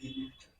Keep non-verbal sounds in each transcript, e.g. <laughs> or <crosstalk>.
be lifted.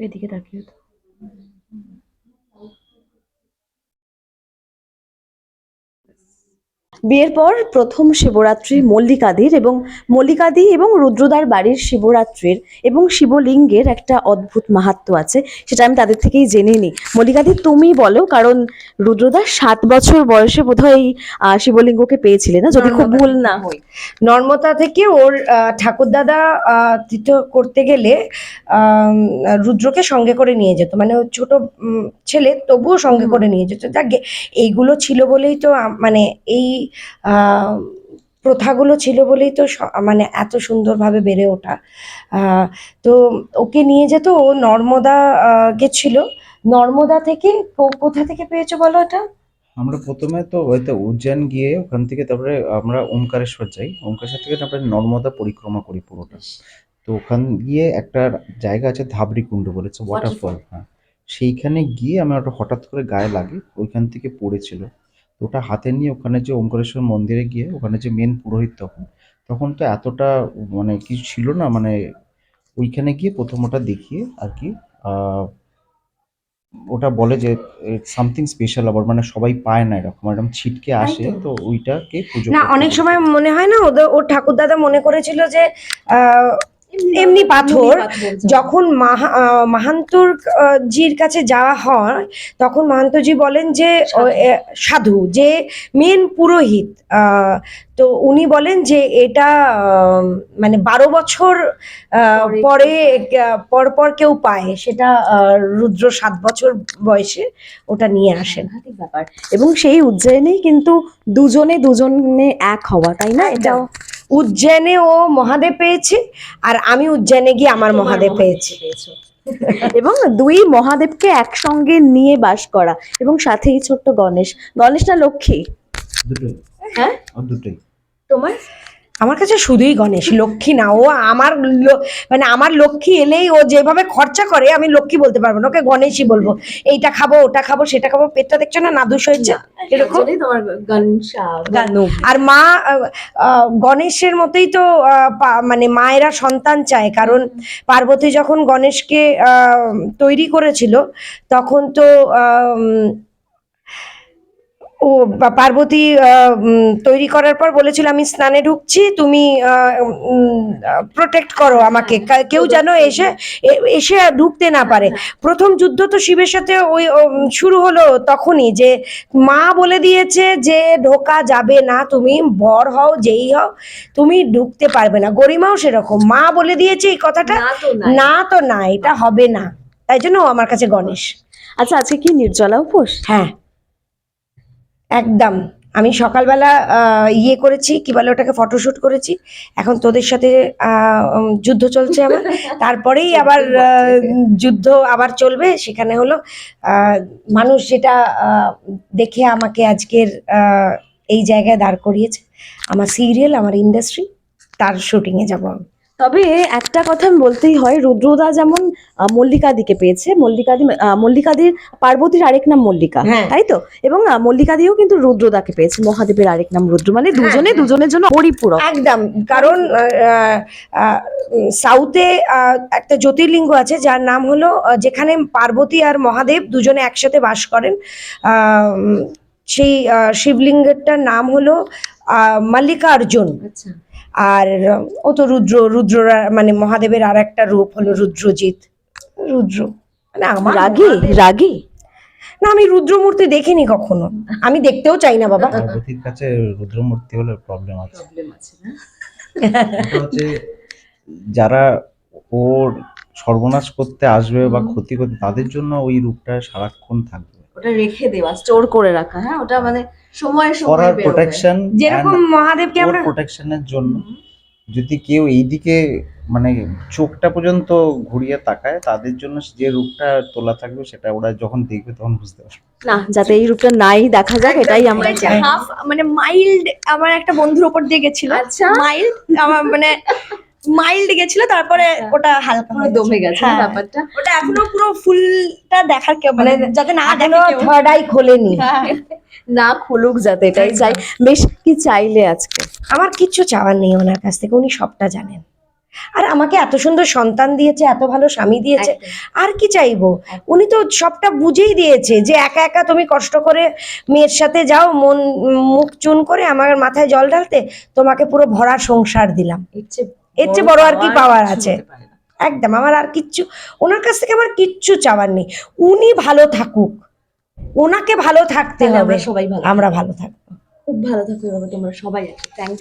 এদিকে তাকিয়ে তো বিয়ের পর প্রথম শিবরাত্রি মল্লিকাদির এবং মল্লিকাদি এবং রুদ্রদার বাড়ির শিবরাত্রির এবং শিবলিঙ্গের একটা অদ্ভুত মাহাত্ম্য আছে সেটা আমি তাদের থেকেই জেনে নিই। মল্লিকাদি তুমি বলো কারণ রুদ্রদা সাত বছর বয়সে বোধহয় এই, শিবলিঙ্গকে পেয়েছিলে না যদি খুব ভুল না হয়। নর্মদা থেকে ওর ঠাকুরদাদা তীর্থ করতে গেলে রুদ্রকে সঙ্গে করে নিয়ে যেত। মানে ছোট ছেলে তবুও সঙ্গে করে নিয়ে যেত। যাকে এইগুলো ছিল বলেই তো মানে এই প্রথাগুলো ছিল বলেই তো মানে এত সুন্দরভাবে বেড়ে ওঠা। তো ওকে নিয়ে যেত ও নর্মদা গেছিল। নর্মদা থেকে কোথা থেকে পেয়েছ বলো এটা? আমরা প্রথমে তো হয়তো উজ্জয়ন গিয়ে ওখান থেকে তারপরে আমরা ওমকারেশ্বর যাই। ওমকারেশ্বর থেকে তারপরে নর্মদা পরিক্রমা করি পুরোটা। তো ওখান গিয়ে একটা জায়গা আছে ধাবরি কুণ্ড বলেছে ওয়াটারফল হ্যাঁ। সেইখানে গিয়ে আমার ওটা হঠাৎ করে গায়ে লাগে ওইখান থেকে পড়েছিল। ওটা হাতে নিয়ে ওখানে যে ওমকারেশ্বর মন্দিরে গিয়ে ওখানে যে মেন পুরোহিত তখন তখন তো এতটা মানে কিছু ছিল না মানে ওইখানে গিয়ে প্রথম ওটা দেখিয়ে আর কি ওটা বলে যে সামথিং স্পেশাল আবার মানে সবাই পায় না এরকম এরকম ছিটকে আসে তো। ওইটাকে পুজো না অনেক সময় মনে হয় না ওদের ওর ঠাকুরদাদা মনে করেছিল যে আহ, এমনি পাথর যখন মাহান্তর জির কাছে যাওয়া হয় তখন মাহান্তজি বলেন যে সাধু। যে মেন পুরোহিত। তো উনি বলেন যে এটা মানে বারো বছর আহ, পরে পরে কেউ পায়। সেটা আহ, রুদ্র সাত বছর বয়সে ওটা নিয়ে আসেন। ব্যাপার। এবং সেই উজ্জয়িনেই কিন্তু দুজনে দুজনে এক হওয়া তাই না? এটাও উজ্জয়নে ও মহাদেব পেয়েছে আর আমি উজ্জয়নে গিয়ে আমার মহাদেব পেয়েছি। <laughs> এবং দুই মহাদেবকে একসঙ্গে নিয়ে বাস করা এবং সাথেই ছোট্ট গণেশ। গণেশ না লক্ষ্মী? হ্যাঁ? তোমার? আমার কাছে শুধুই গণেশ লক্ষ্মী না ও আমার মানে আমার লক্ষ্মী এলেই ও যেভাবে খরচা করে আমি লক্ষ্মী বলতে পারব না ওকে গণেশই বলব। এইটা খাব ওটা খাব সেটা খাব পেটটা দেখছ না নাদুস হয়েছে? এরকম। আর মা গণেশের মতোই তো মানে মায়েরা সন্তান চায় কারণ পার্বতী যখন গণেশকে আহ, তৈরি করেছিল তখন তো ও পার্বতী তৈরি করার পর বলেছিল আমি স্নানে ঢুকছি তুমি প্রোটেক্ট করো আমাকে। কেউ যেন এসে এসে ঢুকতে না পারে। প্রথম যুদ্ধ তো শিবের সাথে ওই শুরু হলো তখনই যে মা বলে দিয়েছে যে ঢোকা যাবে না তুমি বর হও যেই হও তুমি ঢুকতে পারবে না। গরিমাও সেরকম। মা বলে দিয়েছে এই কথাটা না তো না না তো না এটা হবে না। তাই জন্য আমার কাছে গণেশ। আচ্ছা আজকে কি নির্জলা উপোস? হ্যাঁ। একদম। আমি সকালবেলা ইয়ে করেছি কি বলে ওটাকে ফটোশুট করেছি। এখন তোদের সাথে যুদ্ধ চলছে আমার। তারপরেই <laughs> আবার যুদ্ধ আবার চলবে। সেখানে হলো মানুষ যেটা দেখে আমাকে আজকের এই জায়গায় দাঁড় করিয়েছে। আমার সিরিয়াল আমার ইন্ডাস্ট্রি তার শুটিংয়ে যাব আমি। তবে একটা কথা বলতেই হয় রুদ্রদা যেমন মল্লিকাদিকে পেয়েছে মল্লিকাদি মল্লিকাদির পার্বতীর আরেক নাম মল্লিকা হ্যাঁ। তাই তো? এবং মল্লিকাদিও কিন্তু রুদ্রদাকে পেয়েছে মহাদেবের আরেক নাম রুদ্র মানে দুজনে হ্যাঁ। দুজনের জন্য পরিপূরক। একদম কারণ সাউথে আহ, একটা জ্যোতির্লিঙ্গ আছে যার নাম হলো যেখানে পার্বতী আর মহাদেব দুজনে একসাথে বাস করেন। আহ, সেই শিবলিঙ্গেরটার নাম হলো আহ, মল্লিকার্জুন। আচ্ছা। আর ও তো রুদ্র রুদ্র মানে মহাদেবের আর একটা রূপ হলো রুদ্রজিৎ। রুদ্র। মানে আমার রাগী? রাগী? না আমি রুদ্রমূর্তি দেখিনি কখনো। আমি দেখতেও চাই না বাবা। পার্বতীর কাছে রুদ্রমূর্তি হলে প্রবলেম আছে। প্রবলেম আছে না? ওটা যারা ওর সর্বনাশ করতে আসবে বা ক্ষতি করতে তাদের জন্য ওই রূপটা সারাক্ষণ থাকবে। ওটা রেখে দেওয়া স্টোর করে রাখা হ্যাঁ? ওটা মানে সময় সময় প্রোটেকশন যেরকম মহাদেবকে আমরা প্রোটেকশনের জন্য যদি কেউ এইদিকে মানে চোখটা পর্যন্ত ঘুরিয়ে তাকায় তাদের জন্য যে রূপটা তোলা থাকবে সেটা ওরা যখন দেখবে তখন বুঝতে পারবে। না যাতে এই রূপটা নাই দেখা যাক এটাই আমরা চাই। হাফ মানে মাইল্ড আমার একটা বন্ধুর ওপর দিয়ে গেছিল। আচ্ছা। মাইল্ড আমার মানে মাইল্ড গেছিল তারপরে ওটা হালকা দমে গেছে হ্যাঁ। ব্যাপারটা? ওটা এখনও পুরো ফুলটা দেখার কেউ মানে যাতে না দেখে কেউ থার্ড আই খোলেনি। হ্যাঁ। না খুলুক যাতে এটাই চাই বেশ কি চাইলে আজকে? আমার কিচ্ছু চাওয়ার নেই ওনার কাছ থেকে উনি সবটা জানেন। আর আমাকে এত সুন্দর সন্তান দিয়েছে এত ভালো স্বামী দিয়েছে আর কি চাইব? উনি তো সবটা বুঝেই দিয়েছে যে একা একা তুমি কষ্ট করে মেয়ের সাথে যাও মন মুখ চুন করে আমার মাথায় জল ঢালতে তোমাকে পুরো ভরা সংসার দিলাম। এর চেয়ে বড় আর কি পাওয়ার আছে? একদম আমার আর কিচ্ছু ওনার কাছ থেকে আমার কিচ্ছু চাওয়ার নেই। উনি ভালো থাকুক। ওনাকে ভালো থাকতে হবে আমরা সবাই ভালো আমরা ভালো থাকব। খুব ভালো থাকো হবে তোমরা সবাই আছো থ্যাংক